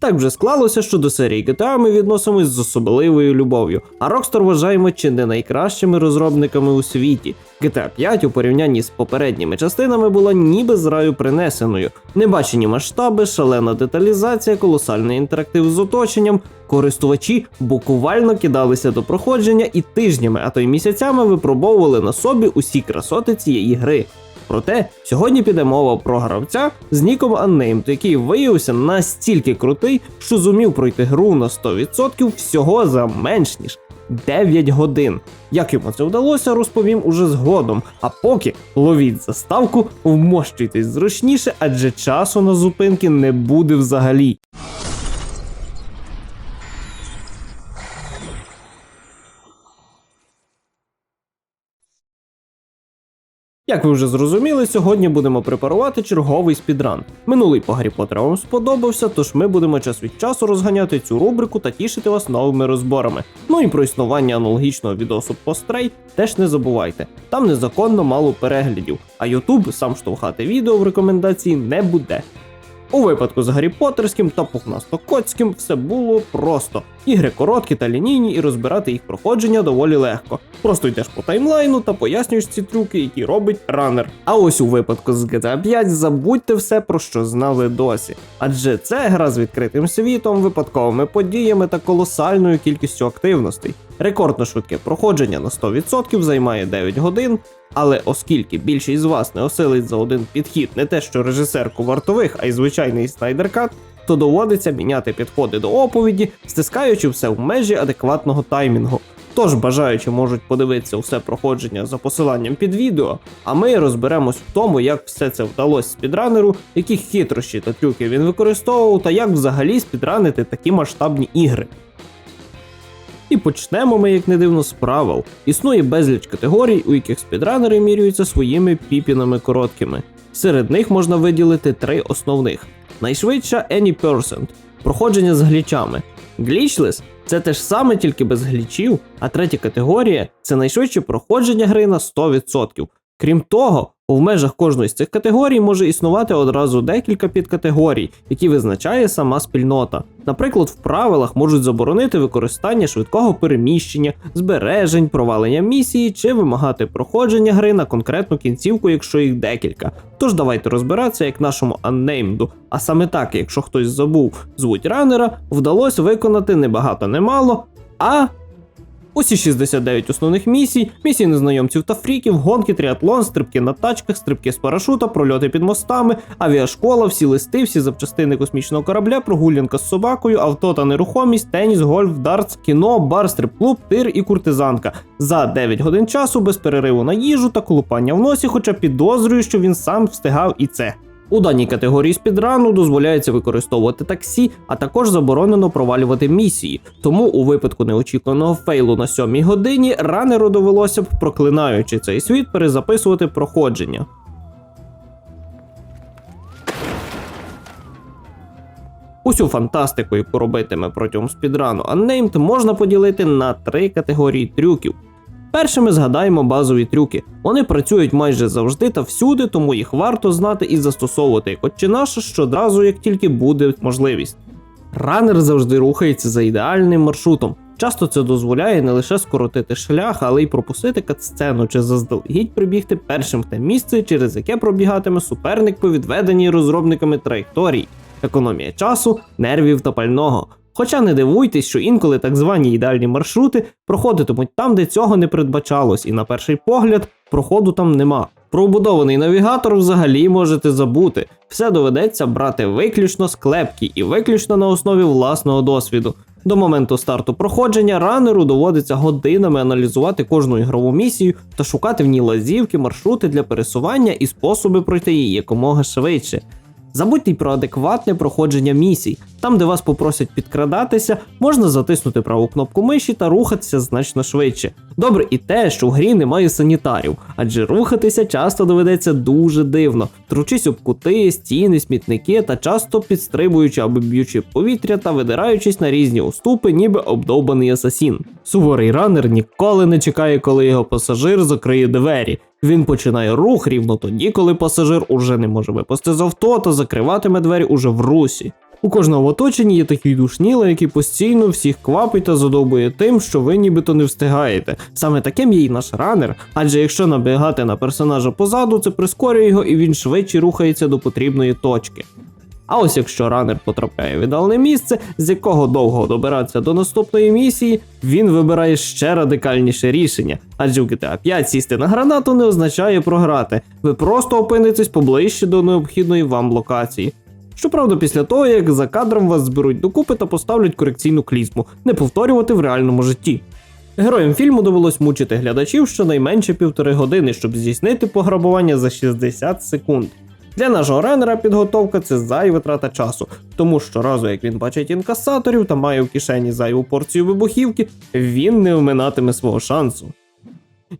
Так вже склалося, що до серії GTA ми відносимось з особливою любов'ю, а Rockstar вважаємо чи не найкращими розробниками у світі. GTA 5 у порівнянні з попередніми частинами була ніби з раю принесеною. Небачені масштаби, шалена деталізація, колосальний інтерактив з оточенням. Користувачі буквально кидалися до проходження і тижнями, а то й місяцями випробовували на собі усі красоти цієї гри. Проте сьогодні піде мова про гравця з ніком Unnamed, який виявився настільки крутий, що зумів пройти гру на 100% всього за менш ніж 9 годин. Як йому це вдалося, розповім уже згодом. А поки ловіть заставку, вмощуйтесь зручніше, адже часу на зупинки не буде взагалі. Як ви вже зрозуміли, сьогодні будемо препарувати черговий спідран. Минулий по Гаррі Поттера вам сподобався, тож ми будемо час від часу розганяти цю рубрику та тішити вас новими розборами. Ну і про існування аналогічного відосу пострей теж не забувайте. Там незаконно мало переглядів, а Ютуб сам штовхати відео в рекомендації не буде. У випадку з Гаррі Поттерським та Пухнасто-Коцьким все було просто. Ігри короткі та лінійні, і розбирати їх проходження доволі легко. Просто йдеш по таймлайну та пояснюєш ці трюки, які робить ранер. А ось у випадку з GTA 5 забудьте все про що знали досі. Адже це гра з відкритим світом, випадковими подіями та колосальною кількістю активностей. Рекордно швидке проходження на 100% займає 9 годин. Але оскільки більшість з вас не осилить за один підхід не те, що режисерку вартових, а й звичайний снайдеркат, то доводиться міняти підходи до оповіді, стискаючи все в межі адекватного таймінгу. Тож бажаючи можуть подивитися все проходження за посиланням під відео, а ми розберемось в тому, як все це вдалося спідранеру, які хитрощі та трюки він використовував, та як взагалі спідранити такі масштабні ігри. І почнемо ми, як не дивно, з правил. Існує безліч категорій, у яких спідранери міряються своїми піпінами короткими. Серед них можна виділити три основних: найшвидша Any Percent – проходження з глічами. Glitchless – це те ж саме, тільки без глічів, а третя категорія це найшвидше проходження гри на 100%. Крім того, в межах кожної з цих категорій може існувати одразу декілька підкатегорій, які визначає сама спільнота. Наприклад, в правилах можуть заборонити використання швидкого переміщення, збережень, провалення місії чи вимагати проходження гри на конкретну кінцівку, якщо їх декілька. Тож давайте розбиратися, як нашому Unnamed, а саме так, якщо хтось забув звуть ранера, вдалося виконати не багато не мало, а Усі 69 основних місій, місії незнайомців та фріків, гонки, тріатлон, стрибки на тачках, стрибки з парашута, прольоти під мостами, авіашкола, всі листи, всі запчастини космічного корабля, прогулянка з собакою, авто та нерухомість, теніс, гольф, дартс, кіно, бар, стрип-клуб, тир і куртизанка. За 9 годин часу без перериву на їжу та колупання в носі, хоча підозрюю, що він сам встигав і це. У даній категорії спідрану дозволяється використовувати таксі, а також заборонено провалювати місії. Тому у випадку неочікуваного фейлу на сьомій годині ранеру довелося б, проклинаючи цей світ, перезаписувати проходження. Усю фантастику, яку робитиме протягом спідрану Unnamed, можна поділити на три категорії трюків. Першими згадаємо базові трюки. Вони працюють майже завжди та всюди, тому їх варто знати і застосовувати як отче наше щодразу, як тільки буде можливість. Ранер завжди рухається за ідеальним маршрутом. Часто це дозволяє не лише скоротити шлях, але й пропустити катсцену чи заздалегідь прибігти першим в те місце, через яке пробігатиме суперник по відведеній розробниками траєкторії, економія часу, нервів та пального. Хоча не дивуйтесь, що інколи так звані ідеальні маршрути проходитимуть там, де цього не передбачалось, і на перший погляд проходу там нема. Про убудований навігатор взагалі можете забути. Все доведеться брати виключно з клепки і виключно на основі власного досвіду. До моменту старту проходження ранеру доводиться годинами аналізувати кожну ігрову місію та шукати в ній лазівки, маршрути для пересування і способи пройти її якомога швидше. Забудьте й про адекватне проходження місій. Там, де вас попросять підкрадатися, можна затиснути праву кнопку миші та рухатися значно швидше. Добре і те, що в грі немає санітарів, адже рухатися часто доведеться дуже дивно, тручись об кути, стіни, смітники та часто підстрибуючи або б'ючи повітря та видираючись на різні уступи, ніби обдовбаний асасін. Суворий ранер ніколи не чекає, коли його пасажир закриє двері. Він починає рух рівно тоді, коли пасажир уже не може випасти з авто та закриватиме двері уже в русі. У кожного оточенні є такий душніла, який постійно всіх квапить та задовбує тим, що ви нібито не встигаєте. Саме таким є і наш ранер, адже якщо набігати на персонажа позаду, це прискорює його і він швидше рухається до потрібної точки. А ось якщо ранер потрапляє в ідеальне місце, з якого довго добиратися до наступної місії, він вибирає ще радикальніше рішення, адже в GTA 5 сісти на гранату не означає програти. Ви просто опинитесь поближче до необхідної вам локації. Щоправда, після того, як за кадром вас зберуть докупи та поставлять корекційну клізму, не повторювати в реальному житті. Героям фільму довелось мучити глядачів щонайменше півтори години, щоб здійснити пограбування за 60 секунд. Для нашого ренера підготовка це зайва трата часу, тому що разу як він бачить інкасаторів та має в кишені зайву порцію вибухівки, він не вминатиме свого шансу.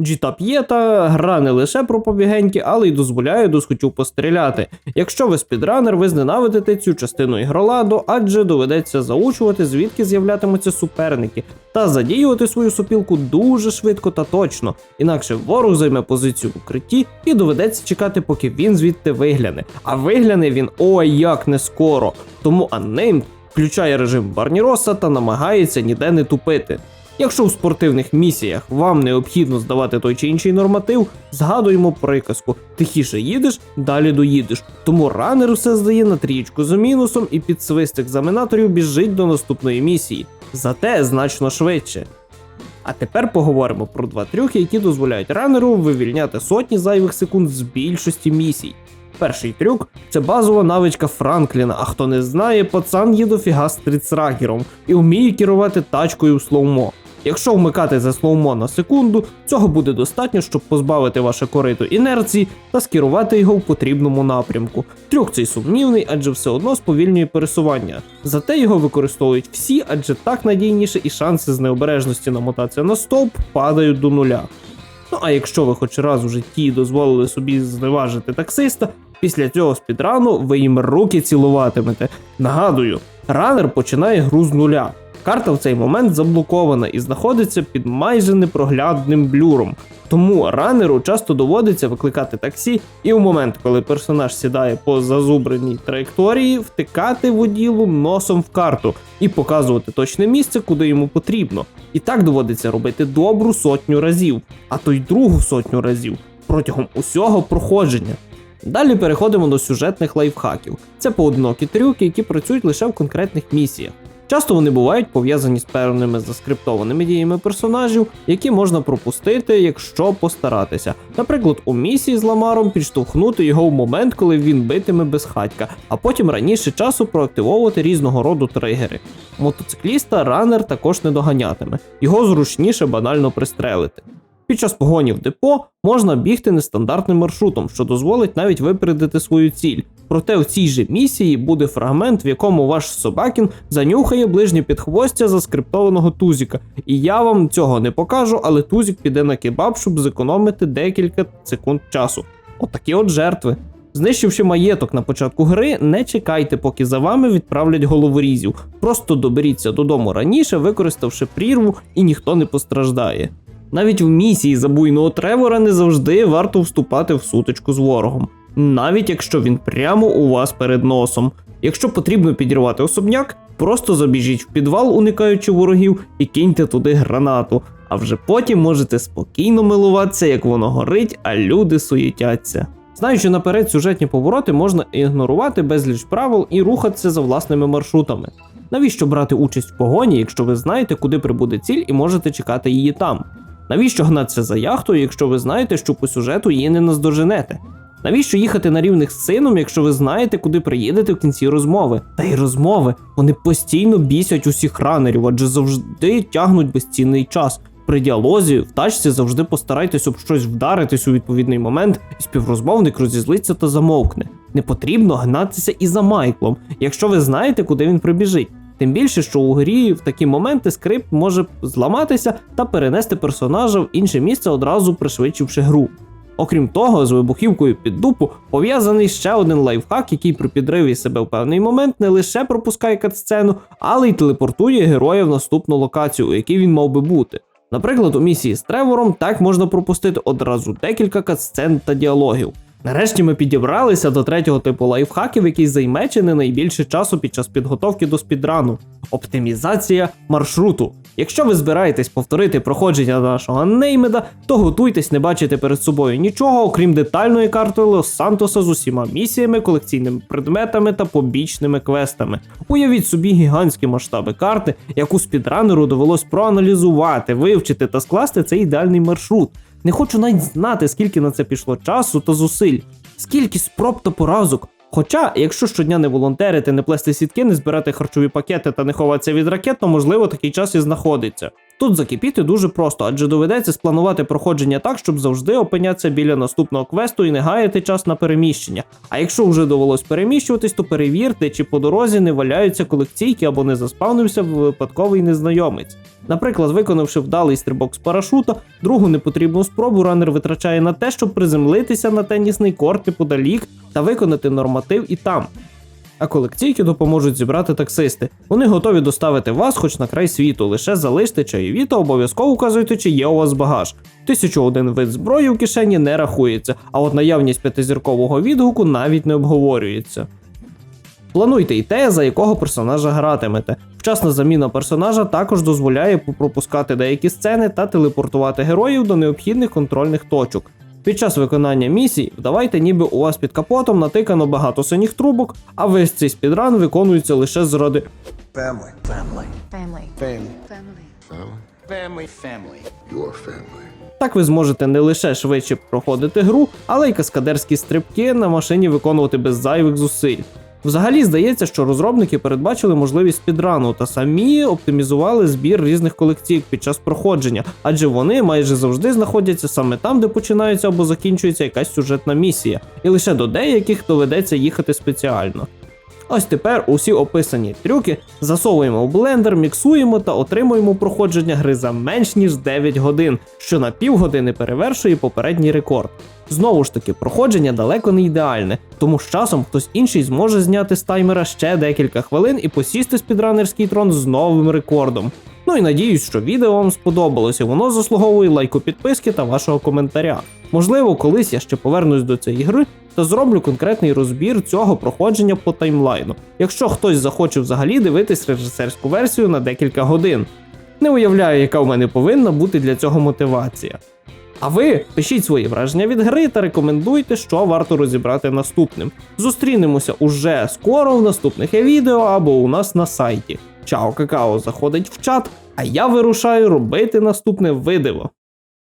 Джіта П'єта гра не лише про побігеньки, але й дозволяє досхотю постріляти. Якщо ви спідранер, ви зненавидите цю частину ігроладу, адже доведеться заучувати, звідки з'являтимуться суперники, та задіювати свою сопілку дуже швидко та точно, інакше ворог займе позицію в укритті і доведеться чекати, поки він звідти вигляне. А вигляне він ой як не скоро. Тому Unnamed включає режим Барніроса та намагається ніде не тупити. Якщо в спортивних місіях вам необхідно здавати той чи інший норматив, згадуємо приказку: тихіше їдеш, далі доїдеш. Тому ранер все здає на трієчку за мінусом і під свист екзаменаторів біжить до наступної місії. Зате значно швидше. А тепер поговоримо про два трюки, які дозволяють ранеру вивільняти сотні зайвих секунд з більшості місій. Перший трюк це базова навичка Франкліна, а хто не знає, пацан є дофіга стріцрагером і вміє керувати тачкою в слоумо. Якщо вмикати за слоумо на секунду, цього буде достатньо, щоб позбавити ваше корито інерції та скерувати його в потрібному напрямку. Трюк цей сумнівний, адже все одно сповільнює пересування. Зате його використовують всі, адже так надійніше і шанси з необережності намотатися на стовп падають до нуля. Ну а якщо ви хоч раз у житті дозволили собі зневажити таксиста, після цього спідрану ви їм руки цілуватимете. Нагадую, ранер починає гру з нуля. Карта в цей момент заблокована і знаходиться під майже непроглядним блюром. Тому ранеру часто доводиться викликати таксі, і в момент, коли персонаж сідає по зазубреній траєкторії, втикати воділу носом в карту і показувати точне місце, куди йому потрібно. І так доводиться робити добру сотню разів, а то й другу сотню разів протягом усього проходження. Далі переходимо до сюжетних лайфхаків. Це поодинокі трюки, які працюють лише в конкретних місіях. Часто вони бувають пов'язані з певними заскриптованими діями персонажів, які можна пропустити, якщо постаратися. Наприклад, у місії з Ламаром підштовхнути його в момент, коли він битиме безхатька, а потім раніше часу проактивовувати різного роду тригери. Мотоцикліста ранер також не доганятиме, його зручніше банально пристрелити. Під час погоні в депо можна бігти нестандартним маршрутом, що дозволить навіть випередити свою ціль. Проте в цій же місії буде фрагмент, в якому ваш собакін занюхає ближнє підхвостя заскриптованого тузіка. І я вам цього не покажу, але тузік піде на кебаб, щоб зекономити декілька секунд часу. Отакі от жертви. Знищивши маєток на початку гри, не чекайте, поки за вами відправлять головорізів. Просто доберіться додому раніше, використавши прірву, і ніхто не постраждає. Навіть в місії забуйного Тревора не завжди варто вступати в сутичку з ворогом, навіть якщо він прямо у вас перед носом. Якщо потрібно підірвати особняк, просто забіжіть в підвал, уникаючи ворогів, і киньте туди гранату. А вже потім можете спокійно милуватися, як воно горить, а люди суєтяться. Знаючи наперед сюжетні повороти, можна ігнорувати безліч правил і рухатися за власними маршрутами. Навіщо брати участь в погоні, якщо ви знаєте, куди прибуде ціль і можете чекати її там? Навіщо гнатися за яхтою, якщо ви знаєте, що по сюжету її не наздоженете? Навіщо їхати на рівних з сином, якщо ви знаєте, куди приїдете в кінці розмови? Та й розмови вони постійно бісять усіх ранерів, адже завжди тягнуть безцінний час. При діалозі в тачці завжди постарайтесь об щось вдаритись у відповідний момент, і співрозмовник розізлиться та замовкне. Не потрібно гнатися і за Майклом, якщо ви знаєте, куди він прибіжить. Тим більше, що у грі в такі моменти скрипт може зламатися та перенести персонажа в інше місце, одразу пришвидшивши гру. Окрім того, з вибухівкою під дупу пов'язаний ще один лайфхак, який при підриві себе в певний момент не лише пропускає катсцену, але й телепортує героя в наступну локацію, у якій він мав би бути. Наприклад, у місії з Тревором так можна пропустити одразу декілька катсцен та діалогів. Нарешті ми підібралися до третього типу лайфхаків, який займе чи не найбільше часу під час підготовки до спідрану оптимізація маршруту. Якщо ви збираєтесь повторити проходження нашого неймеда, то готуйтесь не бачити перед собою нічого, окрім детальної карти Лос-Сантоса з усіма місіями, колекційними предметами та побічними квестами. Уявіть собі гігантські масштаби карти, яку спідранеру довелось проаналізувати, вивчити та скласти цей ідеальний маршрут. Не хочу навіть знати, скільки на це пішло часу та зусиль, скільки спроб та поразок. Хоча, якщо щодня не волонтерити, не плести сітки, не збирати харчові пакети та не ховатися від ракет, то можливо такий час і знаходиться. Тут закипіти дуже просто, адже доведеться спланувати проходження так, щоб завжди опинятися біля наступного квесту і не гаяти час на переміщення. А якщо вже довелось переміщуватись, то перевірте, чи по дорозі не валяються колекційки або не заспавнився випадковий незнайомець. Наприклад, виконавши вдалий стрибок з парашута, другу непотрібну спробу ранер витрачає на те, щоб приземлитися на тенісний корт неподалік та виконати норматив і там. А колекційки допоможуть зібрати таксисти. Вони готові доставити вас хоч на край світу, лише залиште чайові та обов'язково указуйте, чи є у вас багаж. Тисячу один вид зброї в кишені не рахується, а от наявність п'ятизіркового відгуку навіть не обговорюється. Плануйте і те, за якого персонажа гратимете. Вчасна заміна персонажа також дозволяє пропускати деякі сцени та телепортувати героїв до необхідних контрольних точок. Під час виконання місій вдавайте, ніби у вас під капотом натикано багато синіх трубок, а весь цей спідран виконується лише заради Family. Family. Family. Family. Family. Family. Family. Your family. Так ви зможете не лише швидше проходити гру, але й каскадерські стрибки на машині виконувати без зайвих зусиль. Взагалі здається, що розробники передбачили можливість спідрану та самі оптимізували збір різних колекцій під час проходження, адже вони майже завжди знаходяться саме там, де починається або закінчується якась сюжетна місія, і лише до деяких доведеться їхати спеціально. Ось тепер усі описані трюки засовуємо в блендер, міксуємо та отримуємо проходження гри за менш ніж 9 годин, що на півгодини перевершує попередній рекорд. Знову ж таки, проходження далеко не ідеальне, тому з часом хтось інший зможе зняти з таймера ще декілька хвилин і посісти спідранерський трон з новим рекордом. Ну і надіюсь, що відео вам сподобалося, воно заслуговує лайку підписки та вашого коментаря. Можливо, колись я ще повернусь до цієї гри та зроблю конкретний розбір цього проходження по таймлайну, якщо хтось захоче взагалі дивитись режисерську версію на декілька годин. Не уявляю, яка в мене повинна бути для цього мотивація. А ви пишіть свої враження від гри та рекомендуйте, що варто розібрати наступним. Зустрінемося уже скоро в наступних відео або у нас на сайті. Чао Какао заходить в чат, а я вирушаю робити наступне видиво.